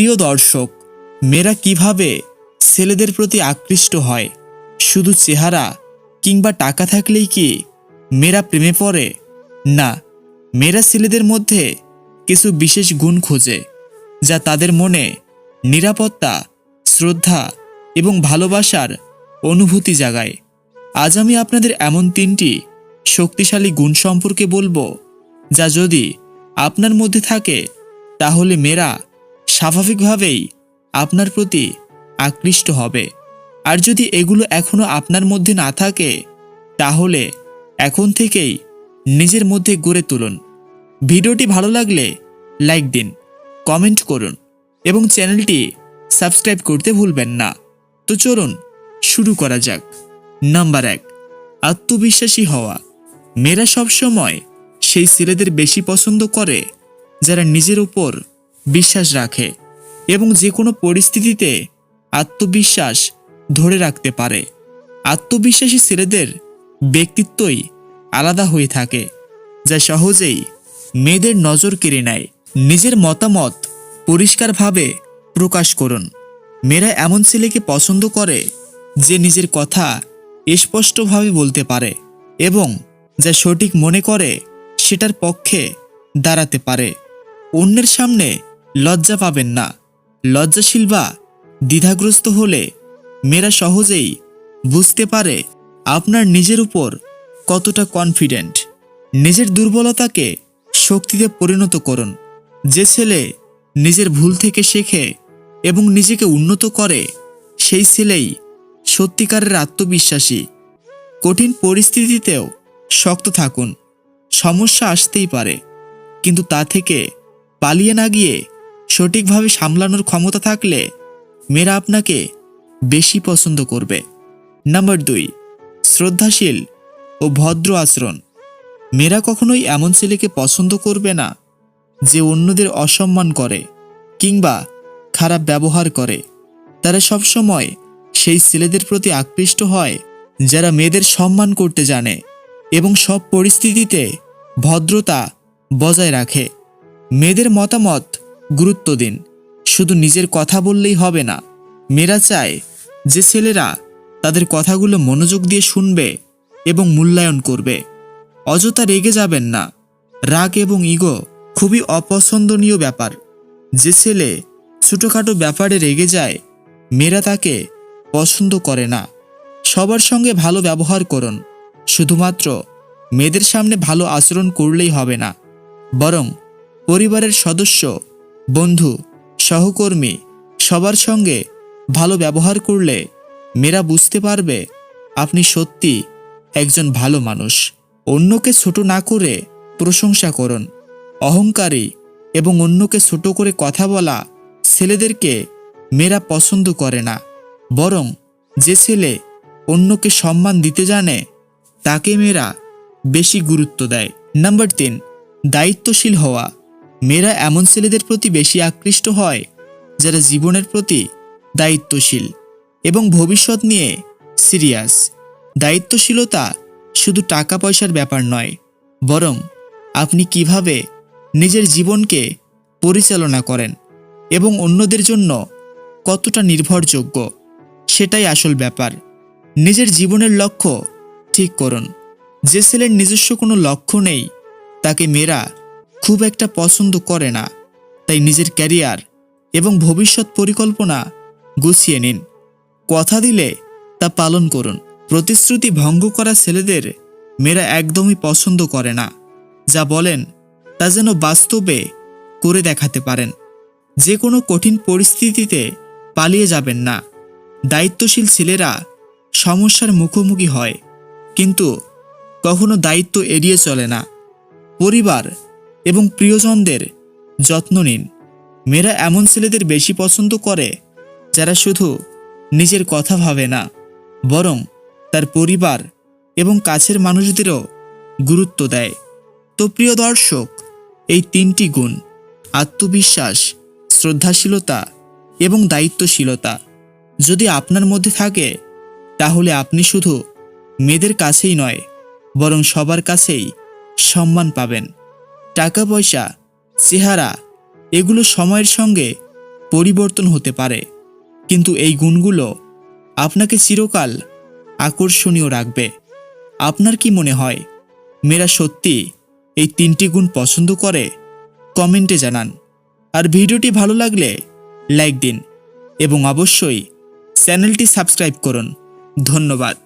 প্রিয় দর্শক, মেয়েরা কীভাবে ছেলেদের প্রতি আকৃষ্ট হয়? শুধু চেহারা কিংবা টাকা থাকলেই কি মেয়েরা প্রেমে পড়ে? না, মেয়েরা ছেলেদের মধ্যে কিছু বিশেষ গুণ খোঁজে, যা তাদের মনে নিরাপত্তা, শ্রদ্ধা এবং ভালোবাসার অনুভূতি জাগায়। আজ আমি আপনাদের এমন তিনটি শক্তিশালী গুণ সম্পর্কে বলব, যা যদি আপনার মধ্যে থাকে, তাহলে মেয়েরা স্বাভাবিকভাবেই আপনার প্রতি আকৃষ্ট হবে। আর যদি এগুলো এখনও আপনার মধ্যে না থাকে, তাহলে এখন থেকেই নিজের মধ্যে গড়ে তুলুন। ভিডিওটি ভালো লাগলে লাইক দিন, কমেন্ট করুন এবং চ্যানেলটি সাবস্ক্রাইব করতে ভুলবেন না। তো চলুন শুরু করা যাক। নাম্বার এক, আত্মবিশ্বাসী হওয়া। মেয়েরা সবসময় সেই ছেলেদের বেশি পছন্দ করে যারা নিজের উপর বিশ্বাস রাখে এবং যে কোনো পরিস্থিতিতে আত্মবিশ্বাস ধরে রাখতে পারে। আত্মবিশ্বাসী ছেলেদের ব্যক্তিত্বই আলাদা হয়ে থাকে, যা সহজেই মেয়েদের নজর কেড়ে নেয়। নিজের মতামত পরিষ্কারভাবে প্রকাশ করুন। মেয়েরা এমন ছেলেকে পছন্দ করে যে নিজের কথা স্পষ্টভাবে বলতে পারে এবং যা সঠিক মনে করে সেটার পক্ষে দাঁড়াতে পারে। অন্যের সামনে লজ্জা পাবেন না। লজ্জাশীল বা দ্বিধাগ্রস্ত হলে মেয়েরা সহজেই বুঝতে পারে আপনার নিজের উপর কতটা কনফিডেন্ট নিজের দুর্বলতাকে শক্তিতে পরিণত করুন। যে ছেলে নিজের ভুল থেকে শেখে এবং নিজেকে উন্নত করে, সেই ছেলেই সত্যিকারের আত্মবিশ্বাসী। কঠিন পরিস্থিতিতেও শক্ত থাকুন। সমস্যা আসতেই পারে, কিন্তু তা থেকে পালিয়ে না গিয়ে সঠিকভাবে সামলানোর ক্ষমতা থাকলে মেয়েরা আপনাকে বেশি পছন্দ করবে। নাম্বার দুই, শ্রদ্ধাশীল ও ভদ্র আচরণ। মেয়েরা কখনোই এমন ছেলেকে পছন্দ করবে না যে অন্যদের অসম্মান করে কিংবা খারাপ ব্যবহার করে। তারা সবসময় সেই ছেলেদের প্রতি আকৃষ্ট হয় যারা মেয়েদের সম্মান করতে জানে এবং সব পরিস্থিতিতে ভদ্রতা বজায় রাখে। মেয়েদের মতামত গুরুত্ব দিন। শুধু নিজের কথা বললেই হবে না। মেয়েরা চায় যে ছেলেরা তাদের কথাগুলো মনোযোগ দিয়ে শুনবে এবং মূল্যায়ন করবে। অযথা রেগে যাবেন না। রাগ এবং ইগো খুবই অপছন্দনীয় ব্যাপার। যে ছেলে ছোটোখাটো ব্যাপারে রেগে যায়, মেয়েরা তাকে পছন্দ করে না। সবার সঙ্গে ভালো ব্যবহার করুন। শুধুমাত্র মেয়েদের সামনে ভালো আচরণ করলেই হবে না। বরং পরিবারের সদস্য বন্ধু, সহকর্মী, সবার সঙ্গে ভালো ব্যবহার করলে মেয়েরা বুঝতে পারবে আপনি সত্যি একজন ভালো মানুষ। অন্যকে ছোট না করে প্রশংসা করুন। অহংকারী এবং অন্যকে ছোট করে কথা বলা ছেলেদেরকে মেয়েরা পছন্দ করে না। বরং যে ছেলে অন্যকে সম্মান দিতে জানে, তাকে মেয়েরা বেশি গুরুত্ব দেয়। নাম্বার তিন, দায়িত্বশীল হওয়া। মেয়েরা এমন ছেলেদের প্রতি বেশি আকৃষ্ট হয়, যারা জীবনের প্রতি দায়িত্বশীল এবং ভবিষ্যৎ নিয়ে সিরিয়াস। দায়িত্বশীলতা শুধু টাকা পয়সার ব্যাপার নয়, বরং আপনি কীভাবে নিজের জীবনকে পরিচালনা করেন এবং অন্যদের জন্য কতটা নির্ভরযোগ্য, সেটাই আসল ব্যাপার। নিজের জীবনের লক্ষ্য ঠিক করুন। যে ছেলের নিজস্ব কোনো লক্ষ্য নেই, তাকে মেয়েরা খুব একটা পছন্দ করে না। তাই নিজের ক্যারিয়ার এবং ভবিষ্যৎ পরিকল্পনা গুছিয়ে নিন। কথা দিলে তা পালন করুন। প্রতিশ্রুতি ভঙ্গ করা ছেলেদের মেয়েরা একদমই পছন্দ করে না। যা বলেন, তা যেন বাস্তবে করে দেখাতে পারেন। যে কোনো কঠিন পরিস্থিতিতে পালিয়ে যাবেন না। দায়িত্বশীল ছেলেরা সমস্যার মুখোমুখি হয়, কিন্তু কখনো দায়িত্ব এড়িয়ে চলে না। পরিবার এবং প্রিয়জনদের যত্ন নিন। মেয়েরা এমন ছেলেদের বেশি পছন্দ করে যারা শুধু নিজের কথা ভাবে না, বরং তার পরিবার এবং কাছের মানুষদেরও গুরুত্ব দেয়। তো প্রিয় দর্শক, এই তিনটি গুণ আত্মবিশ্বাস, শ্রদ্ধাশীলতা এবং দায়িত্বশীলতা যদি আপনার মধ্যে থাকে, তাহলে আপনি শুধু মেয়েদের কাছেই নয়, বরং সবার কাছেই সম্মান পাবেন। টাকা পয়সা চেহারা এগুলো সময়ের সঙ্গে পরিবর্তন হতে পারে। কিন্তু এই গুণগুলো আপনাকে চিরকাল আকর্ষণীয় রাখবে। আপনার কি মনে হয়, মেয়েরা সত্যি এই তিনটি গুণ পছন্দ করে? কমেন্টে জানান। আর ভিডিওটি ভালো লাগলে লাইক দিন এবং অবশ্যই চ্যানেলটি সাবস্ক্রাইব করুন। ধন্যবাদ।